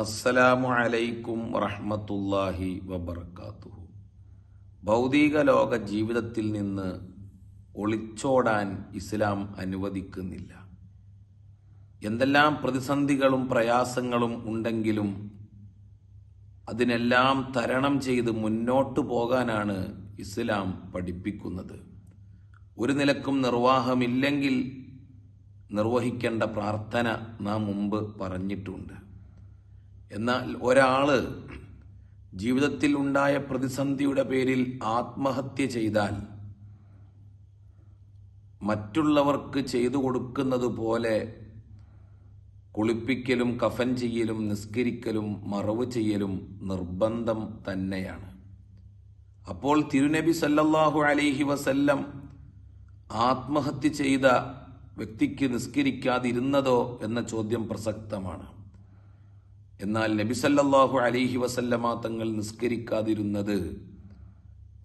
അസ്സലാമു അലൈക്കും വറഹ്മത്തുള്ളാഹി വബർക്കാത്തുഹു ഭൗതിക ലോക ജീവിതത്തിൽ നിന്ന് ഒളിച്ചോടാൻ ഇസ്ലാം അനുവദിക്കുന്നില്ല. എന്തെല്ലാം പ്രതിസന്ധികളും പ്രയാസങ്ങളും ഉണ്ടെങ്കിലും അതിനെല്ലാം തരണം ചെയ്ത് മുന്നോട്ട് പോകാനാണ് ഇസ്ലാം പഠിപ്പിക്കുന്നത്. ഒരു നിലക്കും നിർവാഹമില്ലെങ്കിൽ നിർവഹിക്കേണ്ട പ്രാർത്ഥന നാം മുമ്പ് പറഞ്ഞിട്ടുണ്ട്. എന്നാൽ ഒരാൾ ജീവിതത്തിൽ ഉണ്ടായ പ്രതിസന്ധിയുടെ പേരിൽ ആത്മഹത്യ ചെയ്താൽ മറ്റുള്ളവർക്ക് ചെയ്തു കൊടുക്കുന്നത് പോലെ കുളിപ്പിക്കലും കഫൻ ചെയ്യലും നിസ്കരിക്കലും മറവ് ചെയ്യലും നിർബന്ധം തന്നെയാണ്. അപ്പോൾ തിരുനബി സല്ലല്ലാഹു അലൈഹി വസല്ലം ആത്മഹത്യ ചെയ്ത വ്യക്തിക്ക് നിസ്കരിക്കാതിരുന്നതോ എന്ന ചോദ്യം പ്രസക്തമാണ്. എന്നാൽ നബി സല്ലല്ലാഹു അലൈഹി വസല്ലമ തങ്ങൾ നിസ്കരിക്കാതിരുന്നത്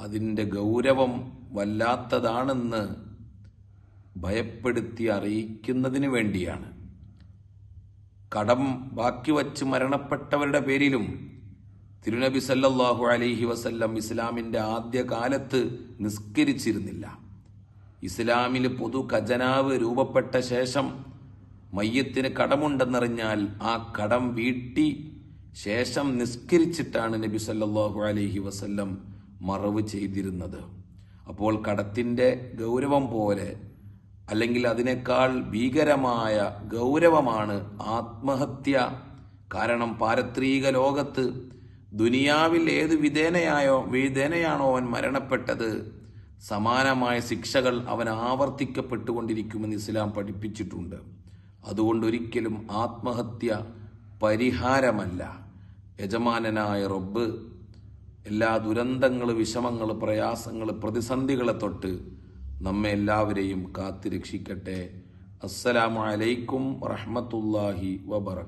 അതിന്റെ ഗൗരവം വല്ലാത്തതാണെന്ന് ഭയപ്പെടുത്തി അറിയിക്കുന്നതിന് വേണ്ടിയാണ്. കടം ബാക്കി വച്ച് മരണപ്പെട്ടവരുടെ പേരിലും തിരുനബി സല്ലല്ലാഹു അലൈഹി വസല്ലം ഇസ്ലാമിന്റെ ആദ്യ കാലത്ത് നിസ്കരിച്ചിരുന്നില്ല. ഇസ്ലാമിൽ പൊതു ഖജനാവ് രൂപപ്പെട്ട ശേഷം മയ്യത്തിന് കടമുണ്ടെന്നറിഞ്ഞാൽ ആ കടം വീട്ടി ശേഷം നിസ്കരിച്ചിട്ടാണ് നബി സല്ലാഹു അലഹി വസല്ലം മറവ് ചെയ്തിരുന്നത്. അപ്പോൾ കടത്തിന്റെ ഗൗരവം പോലെ അല്ലെങ്കിൽ അതിനേക്കാൾ ഭീകരമായ ഗൗരവമാണ് ആത്മഹത്യ. കാരണം പാരത്രീക ലോകത്ത് ദുനിയാവിൽ ഏത് വിധേനയായോ വിധേനയാണോ അവൻ മരണപ്പെട്ടത് സമാനമായ ശിക്ഷകൾ അവൻ ആവർത്തിക്കപ്പെട്ടുകൊണ്ടിരിക്കുമെന്ന് ഇസ്ലാം പഠിപ്പിച്ചിട്ടുണ്ട്. അതുകൊണ്ട് ഒരിക്കലും ആത്മഹത്യ പരിഹാരമല്ല. യജമാനനായ റബ്ബ് എല്ലാ ദുരന്തങ്ങൾ വിഷമങ്ങൾ പ്രയാസങ്ങൾ പ്രതിസന്ധികളെ തൊട്ട് നമ്മെ എല്ലാവരെയും കാത്തു രക്ഷിക്കട്ടെ അസ്സലാമു അലൈക്കും വറഹ്മത്തുള്ളാഹി വബറകാതുഹു